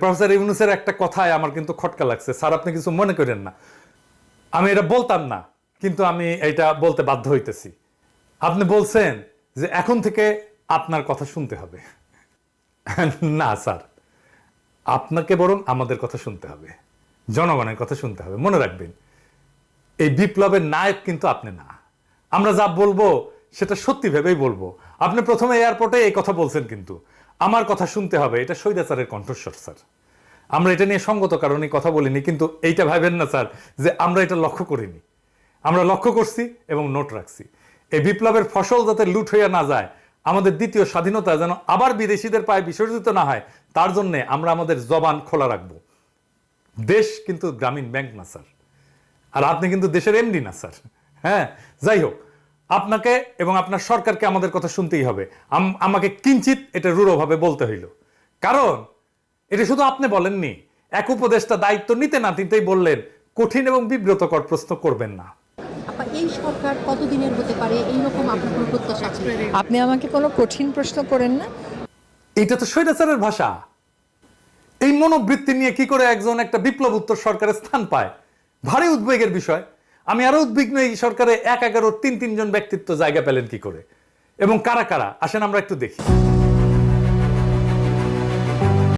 Professor ইউনুসের একটা কথায় আমার কিন্তু খটকা লাগছে। স্যার, আপনি কিছু মনে করেন না। আমি এটা বলতাম না, কিন্তু আমি এটা বলতে বাধ্য হইতেছি। আপনি বলছেন যে এখন থেকে আপনার কথা শুনতে হবে। না, স্যার, আপনাকে বরং আমাদের কথা শুনতে হবে। জনগণের কথা শুনতে হবে। মনে রাখবেন, এই বিপ্লবের নায়ক কিন্তু আপনি না। আমরা যা বলব, সেটা সত্যি ভেবেই বলব। আপনি প্রথমে এয়ারপোর্টে এই কথা বলছেন কিন্তু। আমার কথা শুনতে হবে, এটা স্বৈরাচারের কণ্ঠস্বর, স্যার। আমরা এটা নিয়ে সঙ্গত কারণে কথা বলিনি, কিন্তু এইটা ভাবেন না, স্যার, যে আমরা এটা লক্ষ্য করিনি। আমরা লক্ষ্য করছি এবং নোট রাখছি। এই বিপ্লবের ফসল যাতে লুট হইয়া না যায়, আমাদের দ্বিতীয় স্বাধীনতা যেন আবার বিদেশিদের পায়ে বিসর্জিত না হয়, তার জন্য আমরা আমাদের জবান খোলা রাখব। দেশ কিন্তু গ্রামীণ ব্যাংক না, স্যার। আর আপনি কিন্তু দেশের এমডি না, স্যার। হ্যাঁ যাই হোক আপনাকে এবং আপনার সরকারকে আমাদের কথা শুনতেই হবে। আম- আমাকে কিঞ্চিত এটা রূঢ়ভাবে বলতে হইল। কারণ এটা শুধু আপনি বলেননি এক উপদেষ্টা দায়িত্ব নিতে না নিতেই বললেন কঠিন এবং বিব্রতকর প্রশ্ন করবেন না। এই সরকার কতদিনের হতে পারে? এইরকম আপনার কোনো প্রত্যাশা আছে? আপনি আমাকে কোনো কঠিন প্রশ্ন করেন না। এটা তো স্বৈরাচারের ভাষা। এই মনোবৃত্তি নিয়ে কি করে একজন একটা বিপ্লব উত্তর সরকারের স্থান পায়? ভারী উদ্বেগের বিষয়। আমি আরও উদ্বিগ্ন এই সরকারে এক এগারো তিন তিনজন ব্যক্তিত্ব জায়গা পেলেন কি করে? এবং কারা কারা? আসেন আমরা একটু দেখি।